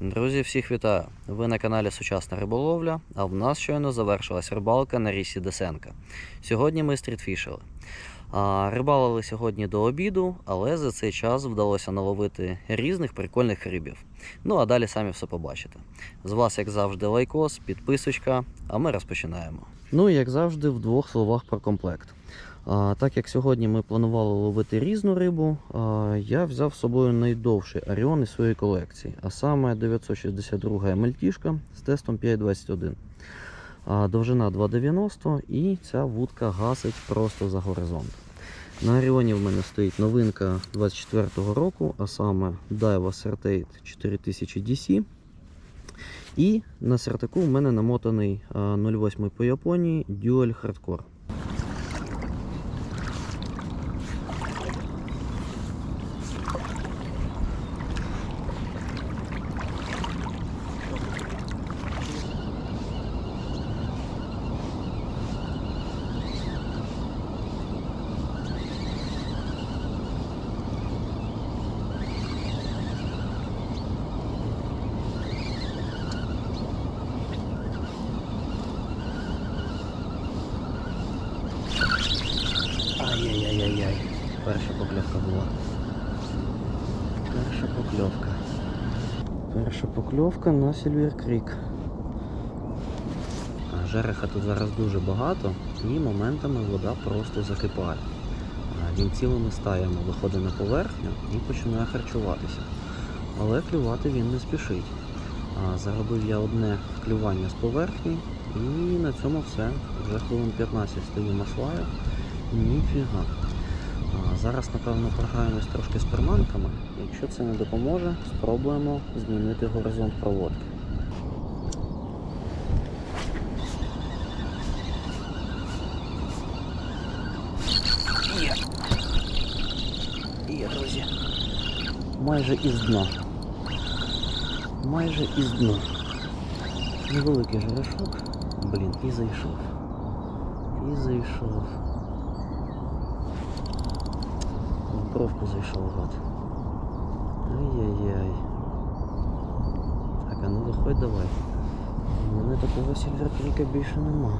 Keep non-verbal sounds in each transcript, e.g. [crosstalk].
Друзі, всіх вітаю! Ви на каналі Сучасна риболовля, а в нас щойно завершилась рибалка на річці Десенка. Сьогодні ми стрітфішили. Рибалили сьогодні до обіду, але за цей час вдалося наловити різних прикольних рибів. Ну а далі самі все побачите. З вас, як завжди, лайкос, підписочка, а ми розпочинаємо. Ну і як завжди, в двох словах про комплект. Так як сьогодні ми планували ловити різну рибу, я взяв з собою найдовший Оріон із своєї колекції, а саме 962 мальтішка з тестом 5.21. А, довжина 2,90 і ця вудка гасить просто за горизонт. На Оріоні в мене стоїть новинка 24-го року, а саме Daiwa Certate 4000 DC. І на сертаку в мене намотаний 0,8 по Японії Dual Hardcore. Ай-яй-яй-яй-яй. Перша покльовка була. Перша покльовка. Перша покльовка на Сільвер Крік. Жереха тут зараз дуже багато і моментами вода просто закипає. Він цілими стаями виходить на поверхню і починає харчуватися. Але клювати він не спішить. Заробив я одне клювання з поверхні і на цьому все. Вже хвилин 15 стою маслаю. Ніфіга. Зараз, напевно, програємось трошки з приманками. Якщо це не допоможе, спробуємо змінити горизонт проводки. Є. Є, друзі. Майже із дна. Майже із дна. Невеликий жерешок. Блін, і зайшов. І зайшов. В бровку зайшов гад. Ай-яй-яй. Так, а ну виходь давай. У мене такого сільверкріка більше нема.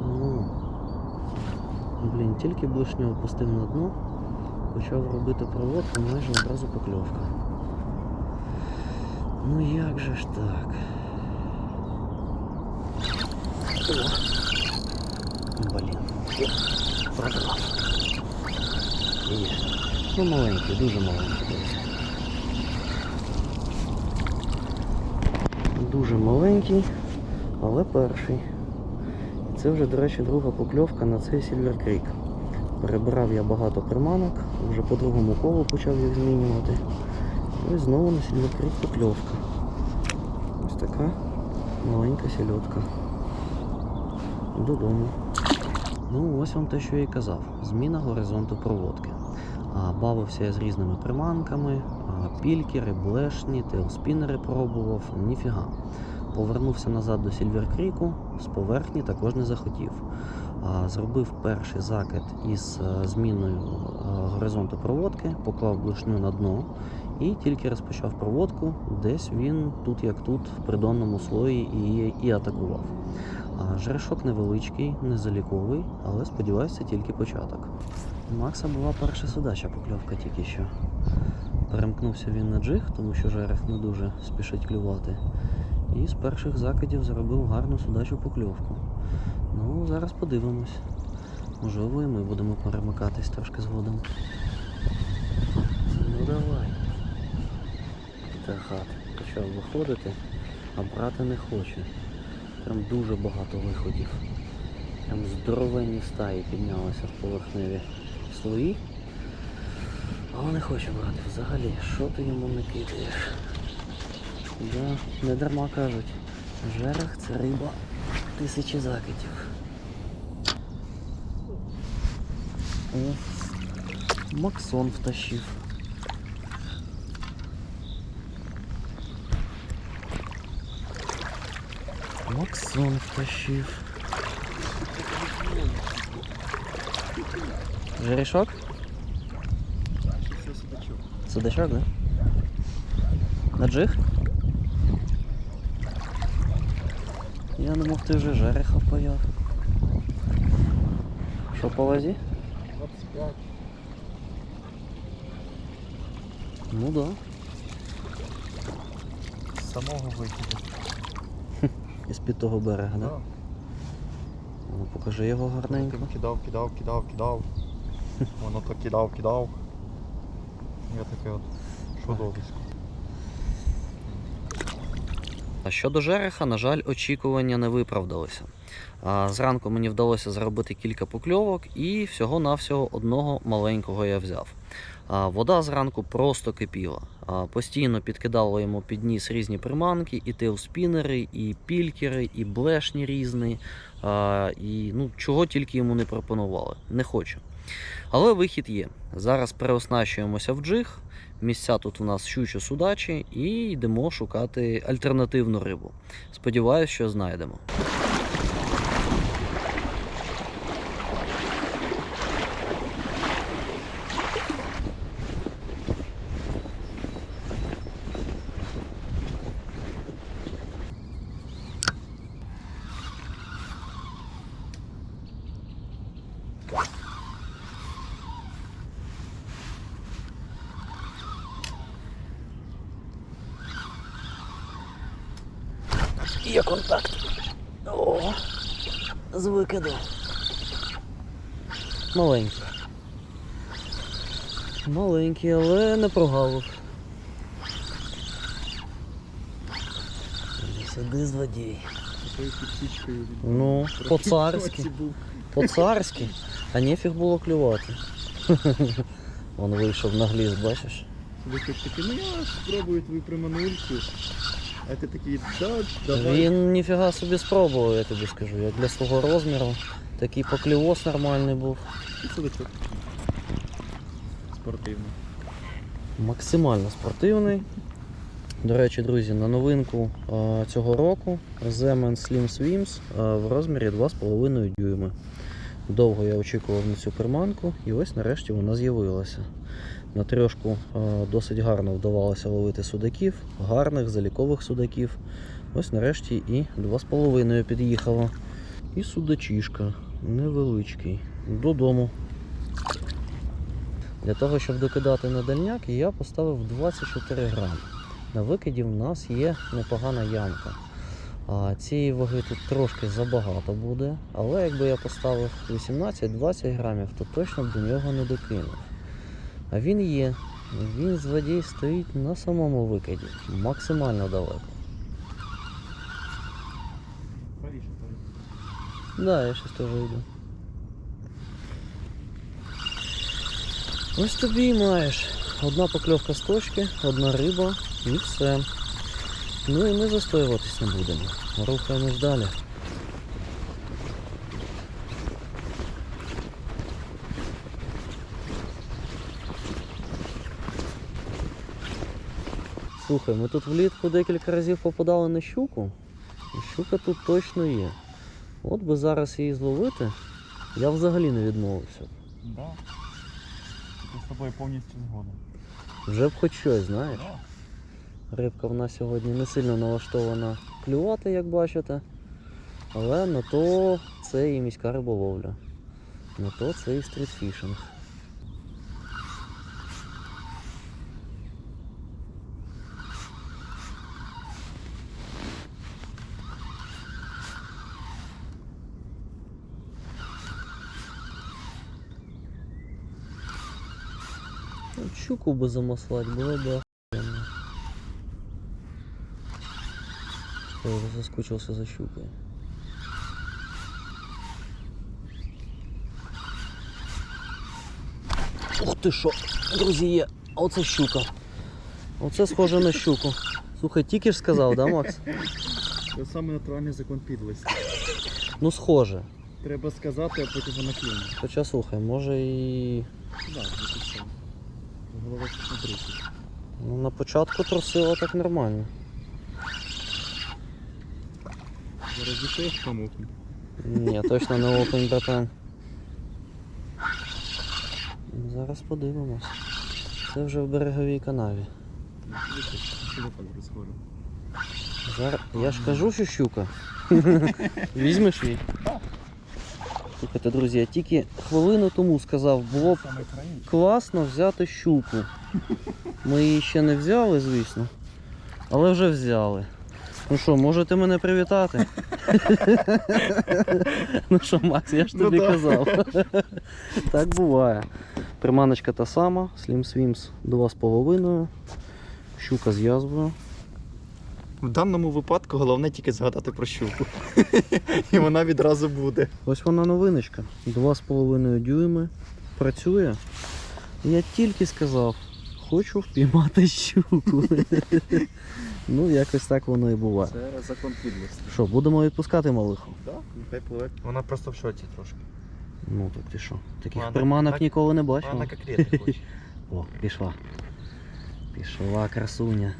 Ну, блін, тільки блишню опустив на дно, почав робити проводку, майже одразу покльовка. Ну як же ж так? О. Блін. Продрав. Є. Ну маленький, дуже маленький. Дуже маленький, але перший. І це вже, до речі, друга покльовка на цей Silver Creek. Перебирав я багато приманок, вже по другому колу почав їх змінювати. І знову на Silver Creek покльовка. Ось така маленька сільотка. Додому. Ну, ось вам те, що я і казав. Зміна горизонту проводки. Бавився я з різними приманками, пількери, блешні, тейлспінери пробував, ніфіга. Повернувся назад до Сільверкріку, з поверхні також не захотів. Зробив перший закид із е, зміною е, горизонту проводки, поклав блешню на дно і тільки розпочав проводку, десь він тут як тут, в придонному слої і, і атакував. А Жерешок невеличкий, незаліковий, але сподіваюся, тільки початок. У Макса була перша судача покльовка тільки що. Перемкнувся він на джиг, тому що жерех не дуже спішить клювати. І з перших закидів зробив гарну судачу покльовку. Ну, зараз подивимось. Можливо, і ми будемо перемикатись трошки згодом. Ну давай. Та хат почав виходити, а брати не хоче. Прям дуже багато виходів. Прям здоровенні стаї піднялися в поверхневі слої. Але не хоче брати взагалі. Що ти йому не кидаєш? Да, не дарма кажуть. Жерех це риба тисячі закидів. О, Максон втащив. Максон втащив. Жерішок? Все судачок. Да? На джиг? Я не мог ти вже жереха паяв. Що по вазі? 25. Ну да. Самого вихіду. Із під того берега, да? Да. Ну, покажи його гарненько. Тим кидав, кидав, кидав, кидав. Воно то кидав, кидав. Я таке от чудовисько. А щодо жереха, на жаль, очікування не виправдалися. Зранку мені вдалося зробити кілька покльовок і всього-навсього одного маленького я взяв. Вода зранку просто кипіла. Постійно підкидало йому під ніс різні приманки, і тейлспінери, і пількери, і блешні різні. І ну, чого тільки йому не пропонували. Не хочу. Але вихід є. Зараз переоснащуємося в джиг. Місця тут у нас щучо судачі і йдемо шукати альтернативну рибу. Сподіваюсь, що знайдемо. Є контакт. О, з викиду. Маленький. Маленький, але не прогавив. Сиди злодій. Ну, по-царськи. По-царськи. А нефіг було клювати. Он вийшов на гліз, бачиш? Ви тут такі, ну я спробую твою приманульку. А ти такий, да, давай. Він ніфіга собі спробував, я тобі скажу. Як для свого розміру. Такий поклювос нормальний був. І судачок. Спортивний. Максимально спортивний. До речі, друзі, на новинку е, цього року Zeman Slim Swims е, в розмірі 2,5 дюйми. Довго я очікував на цю приманку і ось нарешті вона з'явилася. На трьошку е, досить гарно вдавалося ловити судаків, гарних залікових судаків. Ось нарешті і 2,5 під'їхало. І судачішка невеличкий. Додому. Для того, щоб докидати на дальняк, я поставив 24 грам. На викиді в нас є непогана ямка. А цієї ваги тут трошки забагато буде, але якби я поставив 18-20 грамів, то точно б до нього не докинув. А він є. Він злодій стоїть на самому викиді, максимально далеко. Правіше, правіше. Да, я щось теж йду. Ось тобі і маєш. Одна покльовка з точки, одна риба і все. Ну і ми застоюватись не будемо. Рухаємось далі. Слухай, ми тут влітку декілька разів попадали на щуку. Щука тут точно є. От би зараз її зловити, я взагалі не відмовився. Да. Я з тобою повністю згоден. Вже б хоч щось, знаєш. Да. Рибка в нас сьогодні не сильно налаштована клювати, як бачите. Але на то це і міська риболовля. На то це і стрітфішинг. Щуку замаслать, було б охуєнно. Я уже соскучился за щукой. Ух ти що, друзі, є. Оце щука. Оце схоже на щуку. Слухай, тільки ж сказав, да, Макс? Це саме натуральний закон підлості. Ну схоже. Треба сказати, а потім вона клюне. Хоча слухай, може і. Все. Голова трусить. Ну, на початку трусило так нормально. Зараз дітей помогу. Ні, точно не окунь, братан. Зараз подивимось. Це вже в береговій канаві. Зараз... Я ж кажу, що щука. [laughs] Візьмеш її? Слухайте, друзі, я тільки хвилину тому сказав, було б класно взяти щуку. Ми її ще не взяли, звісно. Але вже взяли. Ну що, можете мене привітати? ну що, Макс, я ж Ну тобі да. казав. так буває. Приманочка та сама, Slim Swims 2,5. Щука з язвою. В даному випадку головне тільки згадати про щуку. І вона відразу буде. Ось вона новиночка. 2,5 дюйми. Працює. Я тільки сказав, хочу впіймати щуку. ну, якось так воно і буває. Це закон підлості. Що, будемо відпускати малиху? Так, нехай пливе. Вона просто в шоці трошки. Ну так ти що? Таких Вона приманок так- ніколи не бачив. Вона конкретно хоче. [laughs] О, пішла. Пішла красуня.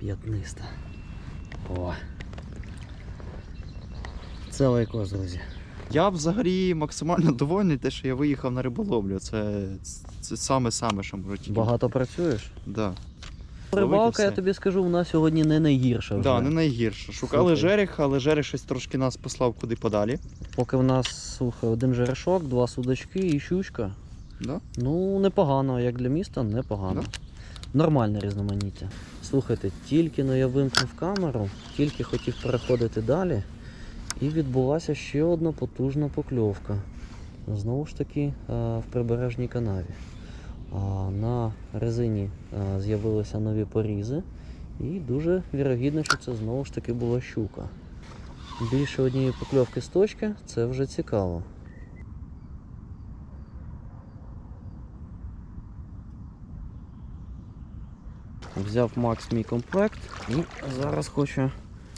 П'ятниста. О. Це лайкос, друзі. Я взагалі максимально довольний, те, що я виїхав на риболовлю. Це, це саме-саме, що можу тільки. Багато працюєш? Да. Рибалка, я тобі скажу, у нас сьогодні не найгірша вже. Да, не найгірше. Шукали Слухай. жерех, але жерех щось трошки нас послав куди подалі. Поки в нас, слухай, один жерешок, два судачки і щучка. Да? Ну, непогано, як для міста, непогано. Нормальне різноманіття. Слухайте, тільки но я вимкнув камеру, тільки хотів переходити далі, і відбулася ще одна потужна покльовка. Знову ж таки е, в прибережній канаві. На резині е, з'явилися нові порізи, і дуже вірогідно, що це знову ж таки була щука. Більше однієї покльовки з точки це вже цікаво. Взяв Макс мій комплект і зараз хочу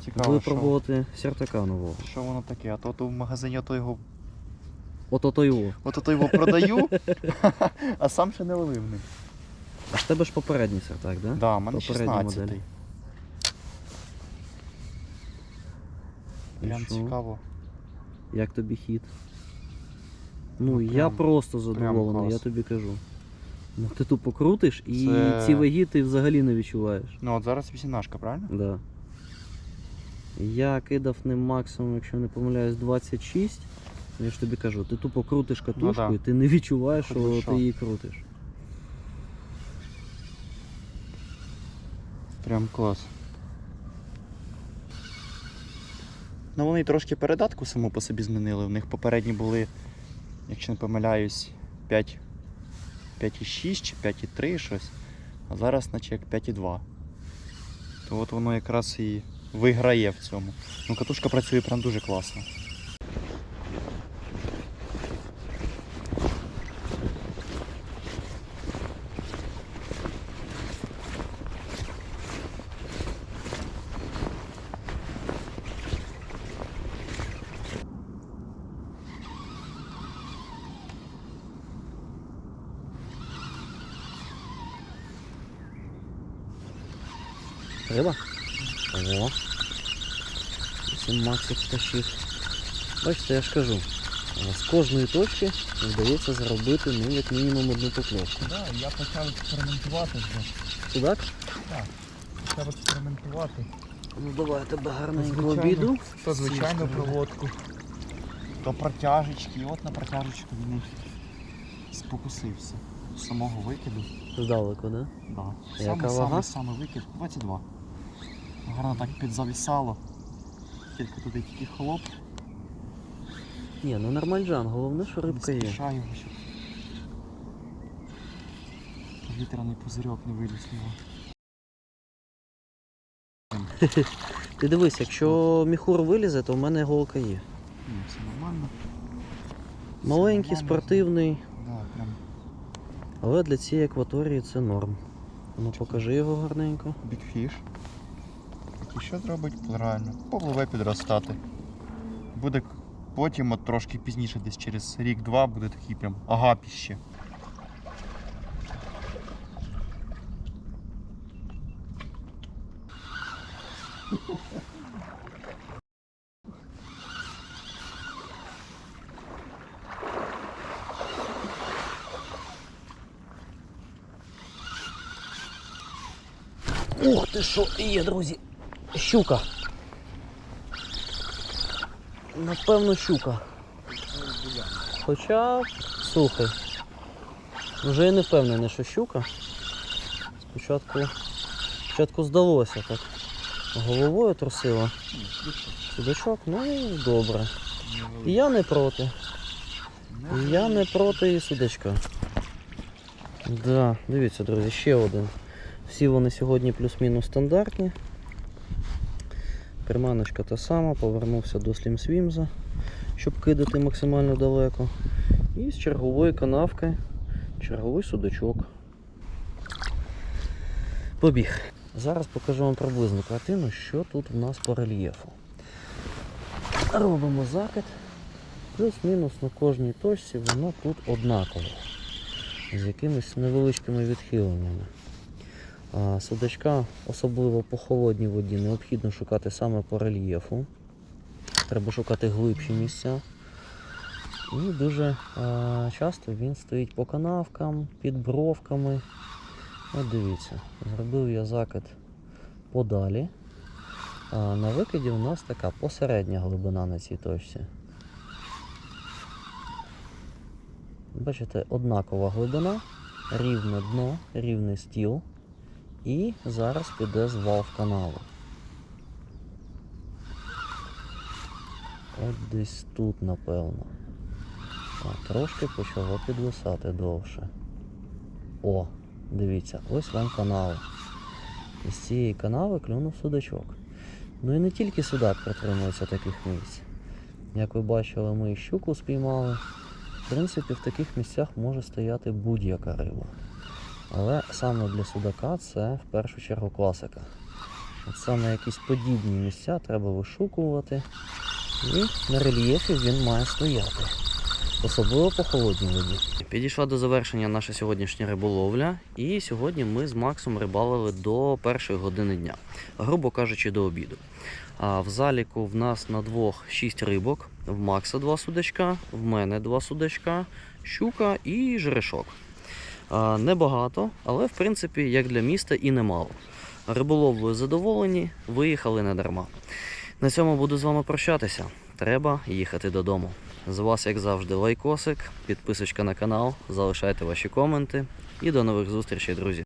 Цікаво, що, випробувати сертака нового. що воно таке. А то, то в магазині ото його, Ото то його. ото то його продаю, а сам ще не ловив ним. А в тебе ж попередній сертак, да? Да, мене Попередня 16. модель. Прям цікаво. Як тобі хід? Ну, Ну, я просто задоволений, я тобі кажу. Ну ти тупо крутиш і Це- ці ваги ти взагалі не відчуваєш. Ну от зараз вісімнашка, правильно? Да. Я кидав ним максимум, якщо не помиляюсь, 26. Ну, Я ж тобі кажу, ти тупо крутиш катушку Ну да. і ти не відчуваєш, Хоч що би ти її крутиш. Прям клас. Ну вони трошки передатку саму по собі змінили. У них попередні були, якщо не помиляюсь, 5, 5,6 чи 5,3 щось. А зараз наче як 5,2. То от воно якраз і виграє в цьому. Ну катушка працює прям дуже класно. Риба? Ого. Це Максик втащив. Бачите, я ж кажу. З кожної точки вдається зробити ну, як мінімум одну покльовку. Так, я почав експериментувати вже. Судак? Почав експериментувати. Ну давай тебе гарненько обіду. То звичайну проводку, то протяжечки. І от на протяжечку він спокусився. З самого викиду. Здалеку, да? Да. Яка Саме, вага? саме, саме викид 22. Гарно так підзавісало. Тільки туди тільки хлоп. Ні, ну нормальджан, головне, що рибка є. спішаю його, щоб повітряний пузирьок не виліз в нього. [laughs] Ти дивись, якщо міхур вилізе, то в мене голка є. Ні, все нормально. Маленький, нормально. спортивний, Да, прям але для цієї акваторії це норм. Ну покажи його гарненько. бікфіш. І що зробить? Правильно, попливе підростати. Буде потім, от трошки пізніше, десь через рік-два, буде такий прям агапіще. Ух ти що є, друзі! Щука. Напевно, щука. Хоча, слухай, вже я не впевнений, що щука. Спочатку, спочатку здалося так. Головою трусила. Судачок, ну добре. І я не проти. І я не проти і судачка. Да, дивіться, друзі, ще один. Всі вони сьогодні плюс-мінус стандартні. Приманочка та сама, повернувся до Swimza, щоб кидати максимально далеко. І з чергової канавки черговий судачок. Побіг. Зараз покажу вам приблизну картину, що тут у нас по рельєфу. Робимо закид. Плюс-мінус на кожній точці воно тут однаково. З якимись невеличкими відхиленнями. Судачка, особливо по холодній воді, необхідно шукати саме по рельєфу. Треба шукати глибші місця. І дуже а, часто він стоїть по канавкам, під бровками. От дивіться, зробив я закид подалі. А на викиді у нас така посередня глибина на цій точці. Бачите, однакова глибина, рівне дно, рівний стіл. І зараз піде звал в каналу. От десь тут, напевно. Так, трошки почало підвисати довше. О, дивіться, ось вам канал. Із цієї канави клюнув судачок. Ну і не тільки судак притримується таких місць. Як ви бачили, ми і щуку спіймали. В принципі, в таких місцях може стояти будь-яка риба. Але саме для судака це в першу чергу класика. От саме якісь подібні місця треба вишукувати. І на рельєфі він має стояти. Особливо по холодній воді. Підійшла до завершення наша сьогоднішня риболовля, і сьогодні ми з Максом рибалили до першої години дня, грубо кажучи, до обіду. А в заліку в нас на двох 6 рибок, в Макса два судачка, в мене два судачка, щука і жерешок. Небагато, але в принципі як для міста і немало. Риболовлею задоволені, виїхали не дарма. На цьому буду з вами прощатися. Треба їхати додому. З вас, як завжди, лайкосик, підписочка на канал, залишайте ваші коменти і до нових зустрічей, друзі.